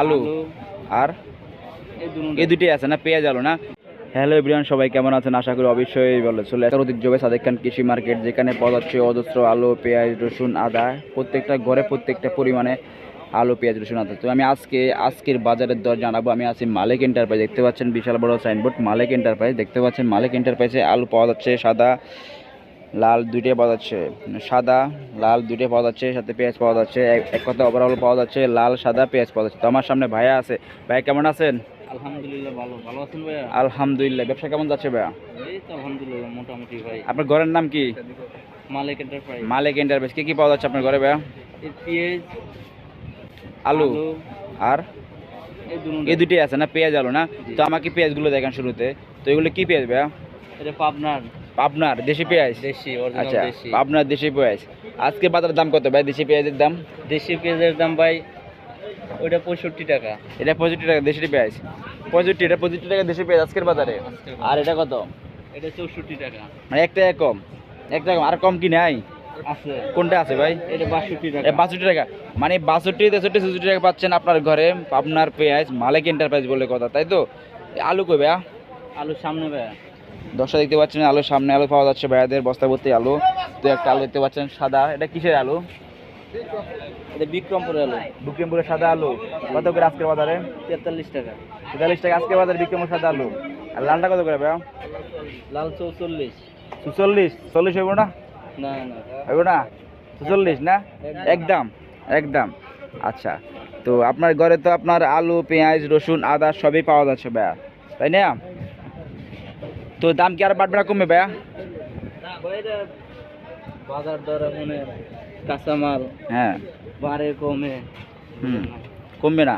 আলু আর এই দুটো আছে না পেঁয়াজ আলু না? হ্যালো এভরিওয়ান সবাই কেমন আছেন? আশা করি অবশ্যই বলে চলে আসার ঐতিহ্যবাহী সাদেক খান কৃষি মার্কেট যেখানে পাওয়া যাচ্ছে অজস্র আলু পেঁয়াজ রসুন আদা প্রত্যেকটা ঘরে প্রত্যেকটা পরিমাণে আলু পেঁয়াজ রসুন আদা। তো আমি আজকে আজকের বাজারের দর জানাব। আমি আছি মালিক এন্টারপ্রাইজ দেখতে পাচ্ছেন বিশাল বড় সাইনবোর্ড মালিক এন্টারপ্রাইজ দেখতে পাচ্ছেন মালিক এন্টারপ্রাইজে আলু পাওয়া যাচ্ছে সাদা লাল দুইটাই পাওয়া যাচ্ছে। সাদা লাল দুইটাই পাওয়া যাচ্ছে সাথে পেঁয়াজ পাওয়া যাচ্ছে। এক- কথা ওভারঅল পাওয়া যাচ্ছে লাল সাদা পেঁয়াজ পাওয়া যাচ্ছে। তো আমার সামনে ভাইয়া আছে। ভাইয়া কেমন আছেন? আলহামদুলিল্লাহ ভালো। ভালো আছেন ভাইয়া? আলহামদুলিল্লাহ। ব্যবসা কেমন যাচ্ছে ভাইয়া? এই তো আলহামদুলিল্লাহ মোটামুটি ভাই। আপনার ঘরের নাম কি? মালিক এন্টারপ্রাইজ মালিক এন্টারপ্রাইজ কি কি পাওয়া যাচ্ছে আপনার ঘরে ভাইয়া? পেঁয়াজ আলু আর এই দুটো। এই দুটি আছে না? পেঁয়াজ আলু না? তো আমাকে পেঁয়াজগুলো দেখেন শুরুতে। তো এগুলো কি পেঁয়াজ ভাইয়া? এটা পাবনার। পাবনার দেশি পেঁয়াজ? দেশি আচ্ছা পাবনার দেশি পেঁয়াজ। আজকে বাজারের দাম কত ভাই দেশি পেঁয়াজের দাম? দেশি পেঁয়াজের দাম ভাই ওইটা পঁয়ষট্টি টাকা। এটা পঁয়ষট্টি টাকা দেশি পেঁয়াজ। পঁয়ষট্টি এটা পঁয়ষট্টি টাকা দেশি পেঁয়াজ আজকের বাজারে। আর এটা কত? এটা চৌষট্টি টাকা। মানে এক টাকা কম এক টাকা কম। আর কম কি নাই? আছে। কোনটা আছে ভাই? এটা বাষট্টি টাকা। বাষট্টি টাকা। মানে বাষট্টি তেষট্টি চৌষট্টি টাকা পাচ্ছেন আপনার ঘরে আপনার পেঁয়াজ মালিক এন্টারপ্রাইজ বলে কথা তাই তো? আলু কই ভাইয়া? আলু সামনে ভাইয়া। দশটা দেখতে পাচ্ছেন আলুর সামনে আলু পাওয়া যাচ্ছে ভাইয়াদের বস্তা ভর্তি আলু। তো একটা আলু দেখতে পাচ্ছেন সাদা। এটা কিসের আলু? এটা বিক্রমপুরের আলু। বিক্রমপুরের সাদা আলু। কত করে আজকের বাজারে? তেতাল্লিশ টাকা। তেতাল্লিশ টাকা আজকের বাজারে বিক্রমপুর সাদা আলু। আর লালটা কত করে লাল চৌচল্লিশ। চুচল্লিশ? চল্লিশ হইব না? না না। হইব না? চুচল্লিশ না? একদম একদম। আচ্ছা তো আপনার ঘরে তো আপনার আলু পেঁয়াজ রসুন আদা সবই পাওয়া যাচ্ছে ভাইয়া। তাই না? তো দাম কি আর বাড়বে না কমবে ভাইয়া? বাজার দর মানে কাঁচামাল হ্যাঁ। বাড়ে কমে। হুম কমবে না?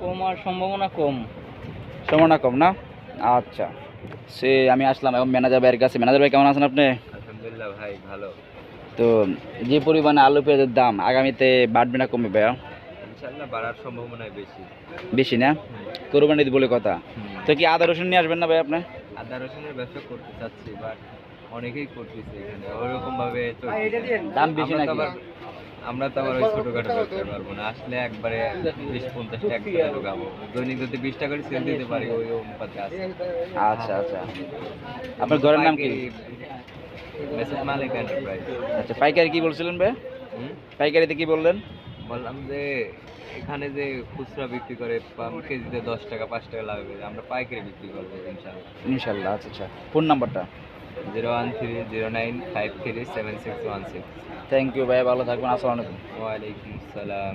কমার সম্ভাবনা কম। সম্ভাবনা কম না? আচ্ছা সে আমি আসলাম এখন ম্যানেজার ভাইয়ের কাছে। ম্যানেজার ভাই কেমন আছেন আপনি? আলহামদুলিল্লাহ ভাই ভালো। তো যে পরিমাণে আলু পেঁয়াজের দাম আগামীতে বাড়বে না কমবে ভাইয়া? ইনশাল্লাহ বাড়ার সম্ভাবনা বেশি। বেশি না? কোরবানি বলে কথা। তো কি আদা রসুন নিয়ে আসবেন না ভাই আপনি? আদা রসুনের ব্যবসা করতে চাচ্ছি বাট অনেকেই করতেছে এখানে। ওরকম ভাবে দাম বেশি নাকি? আমরা তো আবার ওই ছোটখাটো ব্যবসা পারব না। আসলে একবারে বিশ পঞ্চাশ টাকা ঢোকাবো। দৈনিক যদি বিশ টাকা করে সেল দিতে পারি ওই অনুপাতে আছে। আচ্ছা আচ্ছা। আপনার ঘরের নাম কি? মেসেজ মালিক এন্টারপ্রাইজ আচ্ছা পাইকারি কি বলছিলেন ভাই? পাইকারিতে কি বললেন? বললাম যে এখানে যে খুচরা বিক্রি করে কেজিতে দশ টাকা পাঁচ টাকা লাগবে আমরা পাইকারি বিক্রি করব ইনশাল্লাহ ইনশাল্লাহ আচ্ছা আচ্ছা। ফোন নাম্বারটা? Zero one three zero nine five three seven six one six. Thank you ভাই ভালো থাকবেন আসসালামু আলাইকুম। ওয়ালাইকুম আসসালাম।